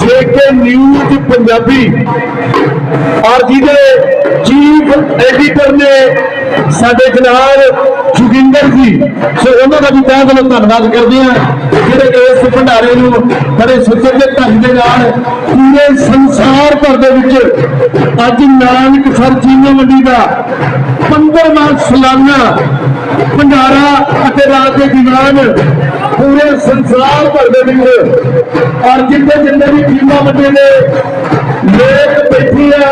JK news Punjabi. ਔਰ ਜਿਹਦੇ chief editor ਨੇ ਸਾਡੇ ਜਨਾਬ ਜੋਗਿੰਦਰ ਜੀ, ਸੋ ਉਹਨਾਂ ਦਾ ਵੀ ਤਹਿ ਦਿਲੋਂ ਧੰਨਵਾਦ ਕਰਦੇ ਹਾਂ, ਜਿਹੜੇ ਇਸ ਭੰਡਾਰੇ ਨੂੰ ਬੜੇ ਸੁਚੱਜੇ ਢੰਗ ਦੇ ਨਾਲ ਪੂਰੇ ਸੰਸਾਰ ਭਰ ਦੇ ਵਿੱਚ ਅੱਜ ਨਾਨਕ ਸਰ ਜੀਵਨ ਮੰਡੀ ਦਾ 15ਵਾਂ ਸਾਲਾਨਾ ਭੰਡਾਰਾ ਅਤੇ ਰਾਤ ਦੇ ਦੀਵਾਨ ਪੂਰੇ ਸੰਸਾਰ ਭਰ ਦੇ ਵਿੱਚ ਔਰ ਜਿੰਨੇ ਜਿੰਨੇ ਵੀ ਟੀਮਾਂ ਵੱਡੇ ਨੇ, ਲੋਕ ਬੈਠੇ ਆ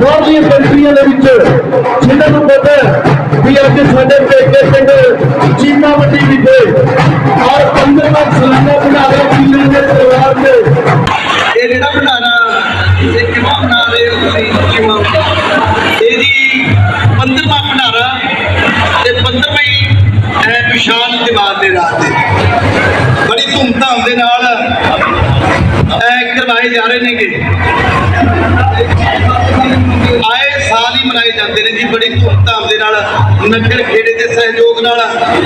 ਬਹੁਤੀਆਂ ਕੰਟਰੀਆਂ ਦੇ ਵਿੱਚ। ਜਿਨ੍ਹਾਂ ਨੂੰ ਪਤਾ ਵੀ ਅੱਜ ਸਾਡੇ ਪੇਕੇ ਪਿੰਡ ਚੀਮਾ ਮੰਡੀ ਵਿਖੇ ਔਰ 15ਵਾਂ ਸਾਲਾਨਾ ਭੰਡਾਰਾ ਪੀਲੇ ਦੇ ਪਰਿਵਾਰ ਦੇ ਇਹ ਜਿਹੜਾ ਭੰਡਾਰਾ ਵਿਸ਼ਾਲ ਦੀਵਾਰ ਦੇ ਰਾਤ ਤੇ। ਬੜੀ ਧੂਮਧਾਮ ਦੇ ਨਾਲ ਐ ਕਰਵਾਏ ਜਾ ਰਹੇ ਨੇਗੇ। ਆਏ ਸਾਲ ਹੀ ਮਨਾਏ ਜਾਂਦੇ ਨੇ ਜੀ, ਬੜੀ ਧੂਮਧਾਮ ਦੇ ਨਾਲ ਨਗਰ ਖੇੜੇ ਦੇ ਸਹਿਯੋਗ ਨਾਲ,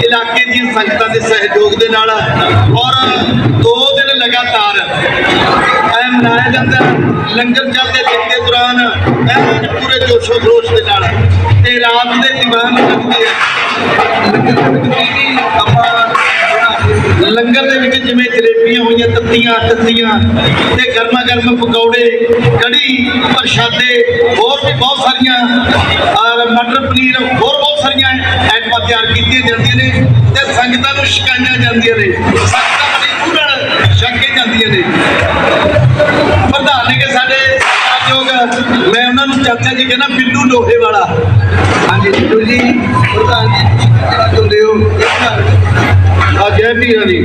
ਇਲਾਕੇ ਦੀਆਂ ਸੰਗਤਾਂ ਦੇ ਸਹਿਯੋਗ ਦੇ ਨਾਲ, ਔਰ ਦੋ ਦਿਨ ਲਗਾਤਾਰ ਇਹ ਮਨਾਇਆ ਜਾਂਦਾ ਲੰਗਰ ਚੱਲਦੇ ਦਿਨ ਦੇ ਦੌਰਾਨ ਐਨ ਪੂਰੇ ਜੋਸ਼ੋ ਖਰੋਸ਼ ਦੇ ਨਾਲ ਤੇ ਰਾਤ ਦੇ ਦੀਵਾਨ ਲੱਗਦੇ ਆ। ਲੰਗਰ ਦੇ ਵਿੱਚ ਆਪਾਂ ਲੰਗਰ ਦੇ ਵਿੱਚ ਜਿਵੇਂ ਜਲੇਬੀਆਂ ਹੋਈਆਂ, ਤੱਤੀਆਂ ਤੱਤੀਆਂ ਤੇ ਗਰਮਾ ਗਰਮ ਪਕੌੜੇ, ਕੜੀ, ਪ੍ਰਸ਼ਾਦੇ, ਹੋਰ ਵੀ ਬਹੁਤ ਸਾਰੀਆਂ, ਔਰ ਮਟਰ ਪਨੀਰ ਹੋਰ ਬਹੁਤ ਸਾਰੀਆਂ ਆਈਟਮਾਂ ਤਿਆਰ ਕੀਤੀਆਂ ਜਾਂਦੀਆਂ ਨੇ ਤੇ ਸੰਗਤਾਂ ਨੂੰ ਛਕਾਈਆਂ ਜਾਂਦੀਆਂ ਨੇ। ਸੰਗਤਾਂ ਬੜੀ ਪੂਰਨ ਛਕੇ ਜਾਂਦੀਆਂ ਨੇ। ਪ੍ਰਧਾਨ ਨੇ ਕਿ ਸਾਡੇ ਸਤਿਕਾਰਯੋਗ ਮੈਂ ਉਹਨਾਂ ਨੂੰ ਚਾਚਾ ਜੀ ਕਹਿੰਦਾ, ਬਿੱਲੂ ਲੋਹੇ ਵਾਲਾ। ਹਾਂਜੀ, ਬਿੱਲੂ ਜੀ, ਪ੍ਰਧਾਨ ਜੀ। ਆ ਜੈ ਪੀਰਾਂ ਦੀ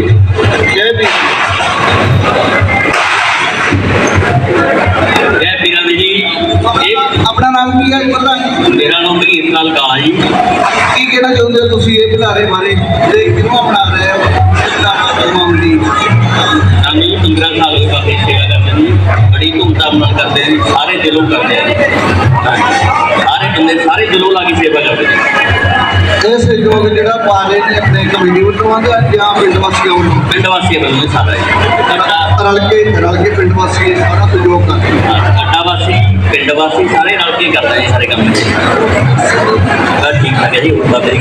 ਜੈ ਜੈ ਪੀਰਾਂ ਦੀ ਜੀ। ਇਹ ਆਪਣਾ ਨਾਮ ਕੀ ਹੈ ਪ੍ਰਧਾਨ ਜੀ? ਮੇਰਾ ਨਾਮ ਭਗੀਰ ਲਾਲ ਕਾਲਾ ਜੀ। ਕੀ ਕਹਿਣਾ ਚਾਹੁੰਦੇ ਹੋ ਤੁਸੀਂ ਇਹ ਭੰਡਾਰੇ ਬਾਰੇ? ਤੇ ਕਿਉਂ ਬਣਾ ਰਹੇ ਹੋ? ਭੰਡਾਰਾ ਮੰਗਦੀ ਸਾਨੂੰ ਜੀ 15 ਸਾਲ ਹੋ ਗਏ ਸੇਵਾ ਕਰਦੇ ਜੀ। ਬੜੀ ਧੂਮਧਾਮ ਨਾਲ ਕਰਦੇ ਆ ਜੀ। ਸਾਰੇ ਦਿਲੋਂ ਕਰਦੇ ਆ ਜੀ। ਹਾਂਜੀ। ਸਾਰੇ ਬੰਦੇ ਸਾਰੇ ਦਿਲੋਂ ਲਾ ਕੇ ਸੇਵਾ ਕਰਦੇ ਆ ਇਹ ਸਹਿਯੋਗ ਜਿਹੜਾ ਪਾ ਰਹੇ ਨੇ ਆਪਣੇ ਕਮੇਟੀ ਵੱਲੋਂ ਆਉਂਦਾ ਜਾਂ ਪਿੰਡ ਵਾਸੀਆਂ ਵੱਲੋਂ? ਪਿੰਡ ਵਾਸੀਆਂ ਵੱਲੋਂ ਜੀ ਸਾਰਾ ਅੱਡਾ ਰਲ ਕੇ ਰਲ ਕੇ ਪਿੰਡ ਵਾਸੀ ਇਹ ਸਾਰਾ ਸਹਿਯੋਗ ਕਰਦੇ ਨੇ। ਅੱਡਾ ਵਾਸੀ ਪਿੰਡ ਵਾਸੀ ਸਾਰੇ ਰਲ ਕੇ ਕਰਦੇ ਆ ਜੀ ਸਾਰੇ ਕੰਮ। ਬਸ ਠੀਕ ਠਾਕ ਹੈ ਜੀ ਦੀ ਕਿਰਪਾ ਜੀ